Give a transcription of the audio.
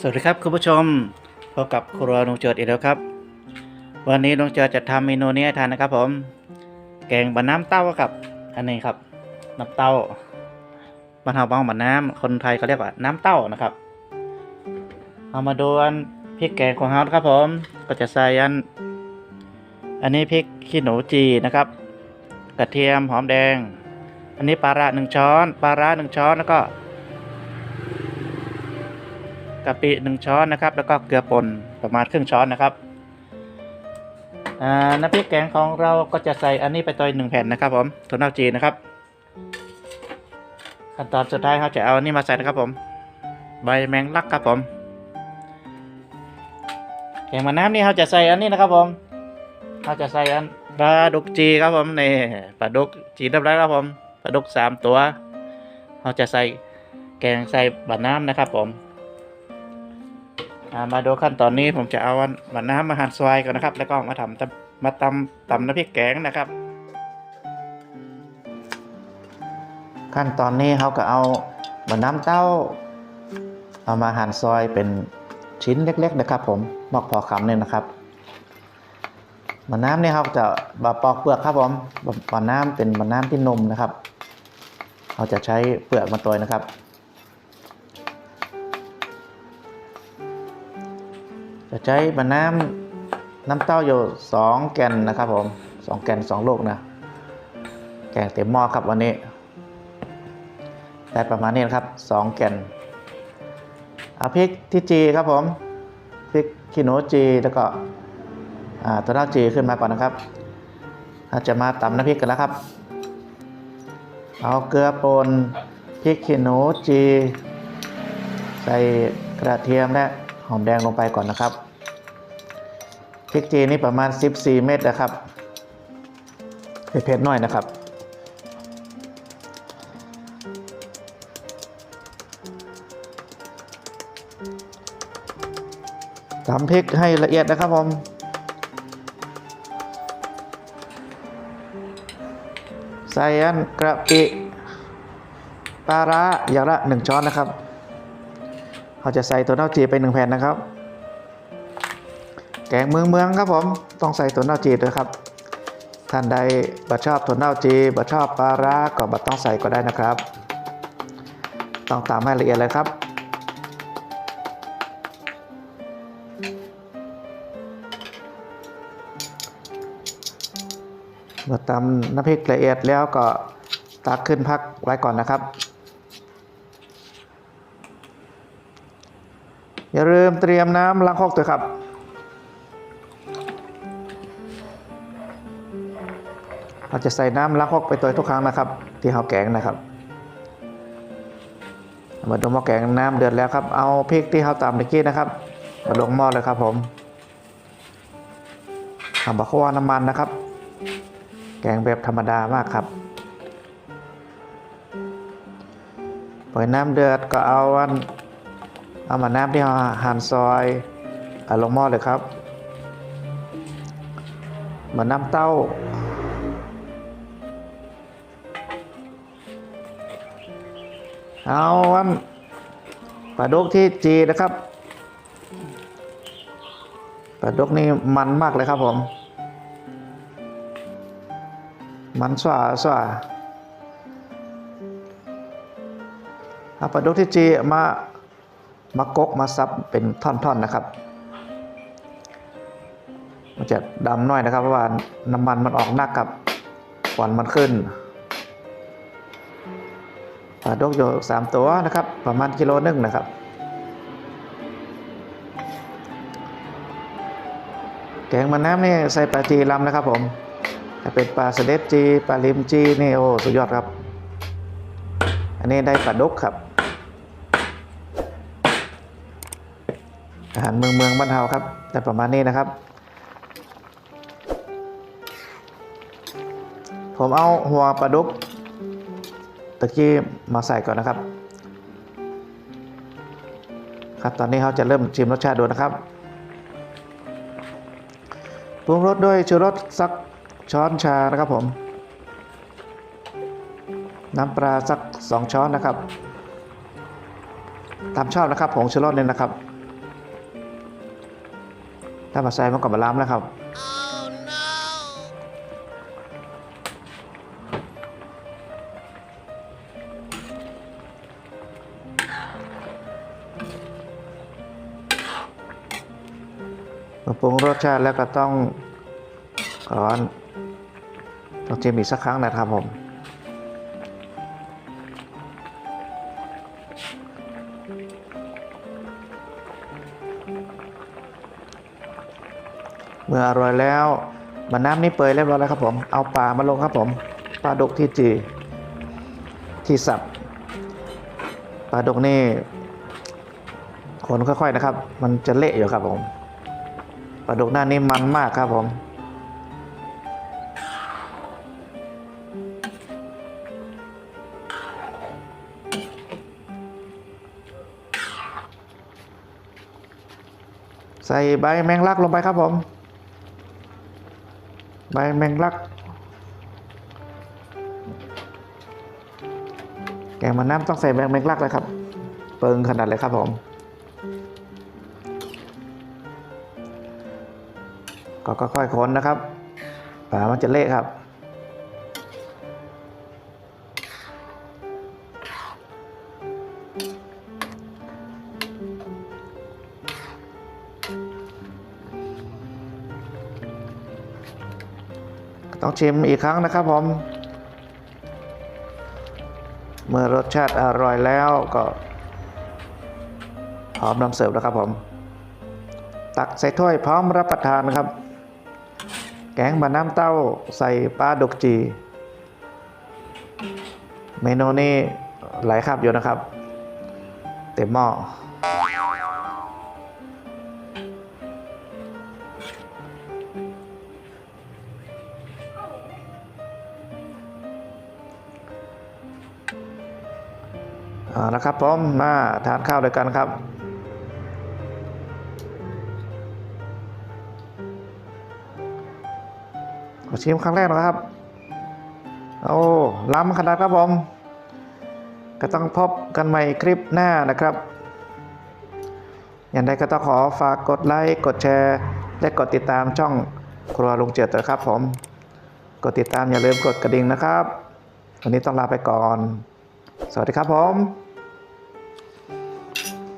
สวัสดีครับคุณผู้ชมพบกับครัวนุงเจิดอีกแล้วครับ วันนี้นุงเจิดจะทำเมนูนี้ให้ทานนะครับ ผม แกงบะน้ำเต้าครับ อันนี้ครับ น้ำเต้าบ้านเราบ้านบะน้ำคนไทยเขาเรียกว่าน้ำเต้านะครับ เอามาดูอันพริกแกงของเราครับผม ก็จะใส่อัน อันนี้พริกขี้หนูจีนะครับ กระเทียมหอมแดง อันนี้ปลาร้าหนึ่งช้อน ปลาร้าหนึ่งช้อนแล้วก็ กะปิหนึ่งช้อนนะครับ แล้วก็เกลือป่นประมาณครึ่งช้อนนะครับน้ำพริกแกงของเราก็จะใส่อันนี้ไปตัวหนึ่งแผ่นนะครับ ผมถั่วเน่าจีนนะครับ ขั้นตอนสุดท้ายเขาจะเอาอันนี้มาใส่นะครับผม ใบแมงลักครับผมแกงมะน้ำนี่เขาจะใส่อันนี้นะครับผมเขาจะใส่อันปลาดุกจีครับผมนี่ปลาดุกจีเรียบร้อยครับผมปลาดุกสามตัวเขาจะใส่แกงใส่บะน้ำนะครับผม มาดูขั้นตอนนี้ผมจะเอาอันน้ำมาหั่นซอยก่อนนะครับ แล้วก็มาทำมาตำตำน้ำพริกแกงนะครับ ขั้นตอนนี้เขาก็เอาบะน้ำเต้า เอามาหั่นซอยเป็นชิ้นเล็ก ๆ นะครับ ผมมอกพอคำเนี่ยนะครับบะน้ำนี่เขาจะบะปอกเปลือกครับผมบะบะน้ำเป็นบะน้ำที่นมนะครับ เราจะใช้เปลือกมาตัวนะครับ จะใช้บะน้ำน้ำเต้าอยู่สองแกนนะครับผมสองแกนสองลูกนะแกงเต็มหม้อครับวันนี้ ได้ประมาณนี้นะครับสองแกนเอาพริกที่จีครับผมพริกขี้หนูจีแล้วก็ตัวเน่าจีขึ้นมาก่อนนะครับเราจะมาตำน้ำพริกกันแล้วครับ เอาเกลือป่นพริกขี้หนูจี ใส่กระเทียมและ หอมแดงลงไปก่อนนะครับพริกจีนนี่ประมาณ 14 เม็ดนะครับเผ็ดๆหน่อยนะครับ ตำพริกให้ละเอียดนะครับผมใส่อันกระปิปลาร้าอย่างละหนึ่งช้อนนะครับ เราจะใส่ตัวเน่าจีไปหนึ่งแผ่นนะครับ แกงเมืองเมืองครับผม ต้องใส่ตัวเน่าจีด้วยครับ ท่านใดบัดชอบตัวเน่าจีบัดชอบปลาร้าก็บัดต้องใส่ก็ได้นะครับ ต้องตามให้ละเอียดเลยครับเมื่อตำน้ำพริกละเอียดแล้วก็ตักขึ้นพักไว้ก่อนนะครับ อย่าลืมเตรียมน้ำล้างครกด้วยครับ เราจะใส่น้ำล้างครกไปตัวทุกครั้งนะครับ ที่เราแกงนะครับมาดูหม้อแกงน้ำเดือดแล้วครับ เอาพริกที่เราตำเมื่อกี้นะครับ มาลงหม้อเลยครับผมทำบักขวาน้ำมันนะครับ แกงแบบธรรมดามากครับปล่อยน้ำเดือดก็เอาอัน เอามาน้ำที่เราหั่นซอยอลงหม้อเลยครับเหมือนน้ำเต้า เอาอันปลาดุกที่จีนะครับปลาดุกนี่มันมากเลยครับผม มันสว่าสว่าเอาปลาดุกที่จีมา มากกมาซับเป็นท่อนๆนะครับ มันจะดำน่อยนะครับเพราะว่าน้ำมันมันออกหนักกับควันมันขึ้นปลาดกอยู่สามตัวนะครับ ประมาณกิโลหนึงนะครับแกงมันน้ำนี่ใส่ปลาจีลำนะครับผมถ้าเป็นปลาสเด็ดจีปลาลิมจีนี่โอ้สุดยอดครับ อันนี้ได้ปลาดกครับ อาหารเมืองเมืองบ้านเฮาครับแต่ประมาณนี้นะครับ ผมเอาหัวปลาดุกตะกี้มาใส่ก่อนนะครับ ครับตอนนี้เขาจะเริ่มชิมรสชาติดูนะครับปรุงรสด้วยชูรสสักช้อนชานะครับผม น้ำปลาสักสองช้อนนะครับ ตามชอบนะครับผงชูรสเนี่ยนะครับ ถ้ามาใส่มันก็มาล้ำแล้วครับมาปรุงรสชาติแล้วก็ต้องก่อนต้องชิมอีกสักครั้งนะครับผม เมื่ออร่อยแล้วมันน้ำนี่เปื่อยเรียบร้อยแล้วครับผม เอาปลามาลงครับผมปลาดุกที่จีที่สับปลาดุกนี่คนค่อยๆนะครับ มันจะเละอยู่ครับผมปลาดุกหน้านี่มันมากครับผมใส่ใบแมงลักลงไปครับผม ใบแมงลัก แกงมันน้ำต้องใส่ใบแมงลักเลยครับ เปิงขนาดเลยครับผมก็ค่อยๆคนนะครับปลามันจะเละครับ ต้องชิมอีกครั้งนะครับผม เมื่อรสชาติอร่อยแล้วก็พร้อมนำเสิร์ฟแล้วครับผม ตักใส่ถ้วยพร้อมรับประทานครับ แกงบะน้ำเต้าใส่ปลาดุกจี เมนูนี้หลายครับอยู่นะครับ เต็มหม้อ เอาละครับผมมาทานข้าวด้วยกันครับ ขอชิมครั้งแรกนะครับ โอ้ล้ำขนาดครับผม ก็ต้องพบกันใหม่คลิปหน้านะครับ อย่างไรก็ต้องขอฝากกดไลค์กดแชร์และกดติดตามช่องครัวลุงเจิดนะครับผม กดติดตามอย่าลืมกดกระดิ่งนะครับ วันนี้ต้องลาไปก่อน สวัสดีครับผม